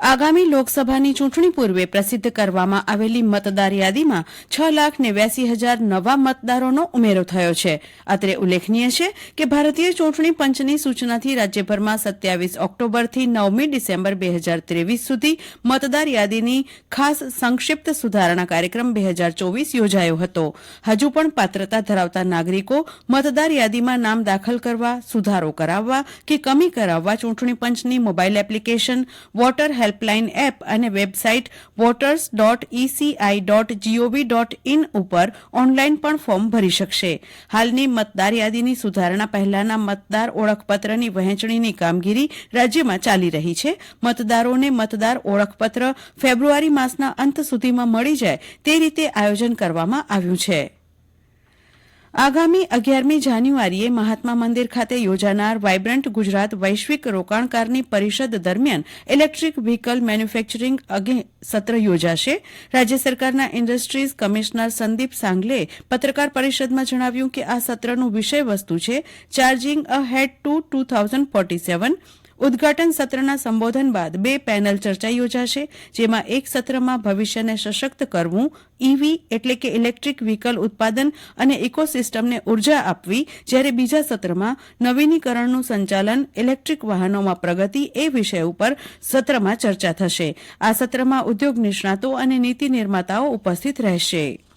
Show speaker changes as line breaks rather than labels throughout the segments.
આગામી લોકસભાની ચૂંટણી પૂર્વે પ્રસિદ્ધ કરવામાં આવેલી મતદાર યાદીમાં છ લાખ નેવ્યાસી હજાર નવા મતદારોનો ઉમેરો થયો છે. અત્રે ઉલ્લેખનીય છે કે ભારતીય ચૂંટણી પંચની સૂચનાથી રાજ્યભરમાં સત્યાવીસ ઓક્ટોબરથી નવમી ડિસેમ્બર બે હજાર ત્રેવીસ સુધી મતદાર યાદીની ખાસ સંક્ષિપ્ત સુધારણા કાર્યક્રમ બે હજાર ચોવીસ યોજાયો હતો. હજુ પણ પાત્રતા ધરાવતા નાગરિકો મતદાર યાદીમાં નામ દાખલ કરવા, સુધારો કરાવવા કે કમી કરાવવા ચૂંટણી પંચની mobile application voter helpline app અને website voters dot ECI dot GOV dot in ઉપર ઓનલાઇન પણ ફોર્મ ભરી શકશે. હાલની મતદાર યાદીની સુધારણા પહેલાના મતદાર ઓળખપત્રની વહેંચણીની કામગીરી રાજ્યમાં ચાલી રહી છે. મતદારોને મતદાર ઓળખપત્ર ફેબ્રુઆરી માસના અંત સુધીમાં મળી જાય તે રીતે આયોજન કરવામાં આવ્યું છે. આગામી અગિયારમી જાન્યુઆરીએ મહાત્મા મંદિર ખાતે યોજાનાર વાયબ્રન્ટ ગુજરાત વૈશ્વિક રોકાણકારની પરિષદ દરમિયાન ઇલેક્ટ્રિક વ્હીકલ મેન્યુફેક્ચરિંગ અંગે સત્ર યોજાશે. રાજ્ય સરકારના ઇન્ડસ્ટ્રીઝ કમિશનર સંદીપ સાંગલેએ પત્રકાર પરિષદમાં જણાવ્યું કે આ સત્રનું વિષય વસ્તુ છે charging ahead to two thousand forty seven ઉદઘાટન સત્રના સંબોધન બાદ બે પેનલ ચર્ચા યોજાશે, જેમાં એક સત્રમાં ભવિષ્યને સશક્ત કરવું ઈવી એટલે કે ઇલેક્ટ્રિક વ્હીકલ ઉત્પાદન અને ઇકોસિસ્ટમને ઊર્જા આપવી, જ્યારે બીજા સત્રમાં નવીનીકરણનું સંચાલન ઇલેક્ટ્રિક વાહનોમાં પ્રગતિ એ વિષય ઉપર સત્રમાં ચર્ચા થશે. આ સત્રમાં ઉદ્યોગ નિષ્ણાતો અને નીતિ નિર્માતાઓ ઉપસ્થિત રહેશે.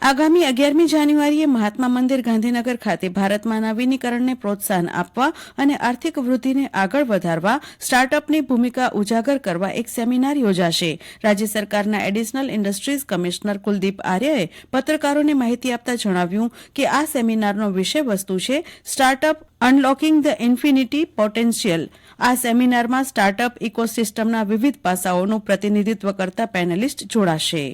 આગામી અગિયારમી જાન્યુઆરીએ મહાત્મા મંદિર ગાંધીનગર ખાતે ભારતમાં નવીનીકરણને પ્રોત્સાહન આપવા અને આર્થિક વૃદ્ધિને આગળ વધારવા, સ્ટાર્ટઅપની ભૂમિકા ઉજાગર કરવા એક સેમિનાર યોજાશે. રાજ્ય સરકારના એડિશનલ ઇન્ડસ્ટ્રીઝ કમિશનર કુલદીપ આર્યએ પત્રકારોને માહિતી આપતા જણાવ્યું કે આ સેમિનારનો વિષય વસ્તુ છે startup unlocking the infinity potential. આ સેમિનારમાં સ્ટાર્ટઅપ ઇકોસિસ્ટમના વિવિધ પાસાઓનું પ્રતિનિધિત્વ કરતા પેનલિસ્ટ જોડાશે.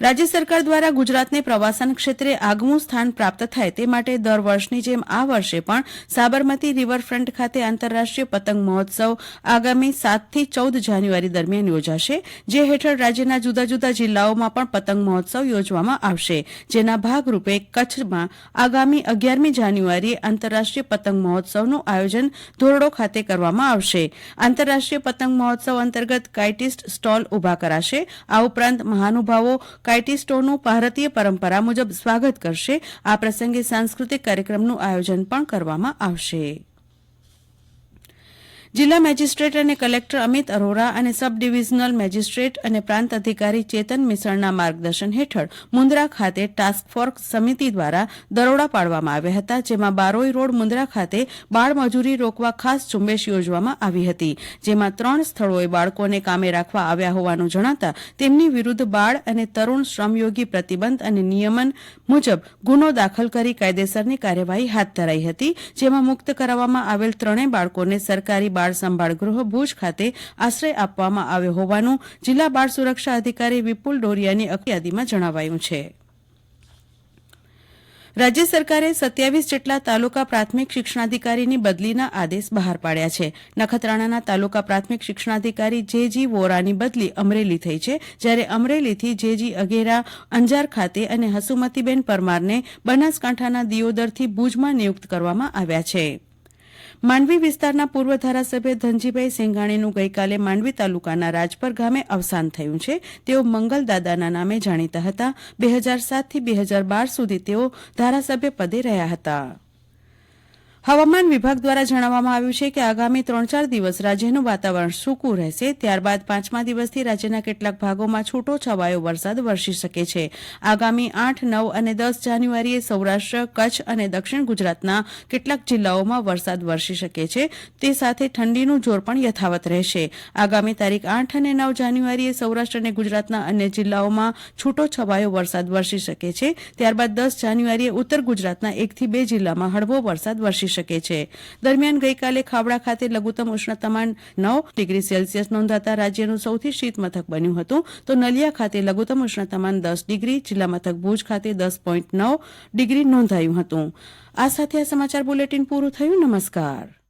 રાજ્ય સરકાર દ્વારા ગુજરાતને પ્રવાસન ક્ષેત્રે આગવું સ્થાન પ્રાપ્ત થાય તે માટે દર વર્ષની જેમ આ વર્ષે પણ સાબરમતી રિવરફ્રન્ટ ખાતે આંતરરાષ્ટ્રીય પતંગ મહોત્સવ આગામી સાતથી ચૌદ જાન્યુઆરી દરમિયાન યોજાશે, જે હેઠળ રાજ્યના જુદા જુદા જિલ્લાઓમાં પણ પતંગ મહોત્સવ યોજવામાં આવશે. જેના ભાગરૂપે કચ્છમાં આગામી અગિયારમી જાન્યુઆરીએ આંતરરાષ્ટ્રીય પતંગ મહોત્સવનું આયોજન ધોરડો ખાતે કરવામાં આવશે. આંતરરાષ્ટ્રીય પતંગ મહોત્સવ અંતર્ગત કાઇટિસ્ટ સ્ટોલ ઊભા કરાશે. આ ઉપરાંત મહાનુભાવો કાઇટિસ્ટોનું ભારતીય પરંપરા મુજબ સ્વાગત કરશે. આ પ્રસંગે સાંસ્કૃતિક કાર્યક્રમનું આયોજન પણ કરવામાં આવશે. જિલ્લા મેજિસ્ટ્રેટ અને કલેક્ટર અમિત અરોરા અને સબ ડિવિઝનલ મેજિસ્ટ્રેટ અને પ્રાંત અધિકારી ચેતન મિસળના માર્ગદર્શન હેઠળ મુન્દ્રા ખાતે ટાસ્ક ફોર્સ સમિતિ દ્વારા દરોડા પાડવામાં આવ્યા હતા, જેમાં બારોઈ રોડ મુન્દ્રા ખાતે બાળ મજૂરી રોકવા ખાસ ઝુંબેશ યોજવામાં આવી હતી, જેમાં ત્રણ સ્થળોએ બાળકોને કામે રાખવા આવ્યા હોવાનું જણાતા તેમની વિરુદ્ધ બાળ અને તરુણ શ્રમયોગી પ્રતિબંધ અને નિયમન મુજબ ગુનો દાખલ કરી કાયદેસરની કાર્યવાહી હાથ ધરાઈ હતી, જેમાં મુક્ત કરાવવામાં આવેલ ત્રણેય બાળકોને સરકારી બાળ સંભાળ ગૃહ ભુજ ખાતે આશ્રય આપવામાં આવ્યો હોવાનું જિલ્લા બાળ સુરક્ષા અધિકારી વિપુલ ડોરિયાની યાદીમાં જણાવાયું છે. રાજ્ય સરકારે સત્યાવીસ જેટલા તાલુકા પ્રાથમિક શિક્ષણાધિકારીની બદલીના આદેશ બહાર પાડ્યા છે. નખત્રાણાના તાલુકા પ્રાથમિક શિક્ષણાધિકારી જે જી વોરાની બદલી અમરેલી થઈ છે, જ્યારે અમરેલીથી જે જી અઘેરા, અંજાર ખાતે અને હસુમતીબેન પરમારને બનાસકાંઠાના દિયોદરથી ભુજમાં નિયુક્ત કરવામાં આવ્યા છે. માંડવી વિસ્તારના પૂર્વ ધારાસભ્ય ધનજીભાઈ સેંઘાણીનું ગઈકાલે માંડવી તાલુકાના રાજપર ગામે અવસાન થયું છે. તેઓ મંગલદાદાના નામે જાણીતા હતા. બે હજાર સાતથી બે હજાર બાર સુધી તેઓ ધારાસભ્ય પદે રહ્યા હતા. હવામાન વિભાગ દ્વારા જણાવવામાં આવ્યું છે કે આગામી ત્રણ ચાર દિવસ રાજ્યનું વાતાવરણ સૂકું રહેશે. ત્યારબાદ પાંચમા દિવસથી રાજ્યના કેટલાક ભાગોમાં છૂટો છવાયો વરસાદ વરસી શકે છે. આગામી આઠ, નવ અને દસ જાન્યુઆરીએ સૌરાષ્ટ્ર, કચ્છ અને દક્ષિણ ગુજરાતના કેટલાક જિલ્લાઓમાં વરસાદ વરસી શકે છે. તે સાથે ઠંડીનું જોર પણ યથાવત રહેશે. આગામી તારીખ આઠ અને નવ જાન્યુઆરીએ સૌરાષ્ટ્ર અને ગુજરાતના અન્ય જિલ્લાઓમાં છૂટો છવાયો વરસાદ વરસી શકે છે. ત્યારબાદ દસ જાન્યુઆરીએ ઉત્તર ગુજરાતના એકથી બે જિલ્લામાં હળવો વરસાદ વરસી શકે છે. દરમિયાન ગઈકાલે ખાવડા ખાતે લઘુત્તમ ઉષ્ણતામાન નવ ડિગ્રી સેલ્સિયસ નોંધાતા રાજ્યનું સૌથી શીત મથક બન્યું હતું. તો નલિયા ખાતે લઘુત્તમ ઉષ્ણતામાન દસ ડિગ્રી, જિલ્લા મથક ભુજ ખાતે દસ પોઈન્ટ નવ ડિગ્રી નોંધાયું હતું. આ સાથે આ સમાચાર બુલેટિન પૂરું થયું. નમસ્કાર.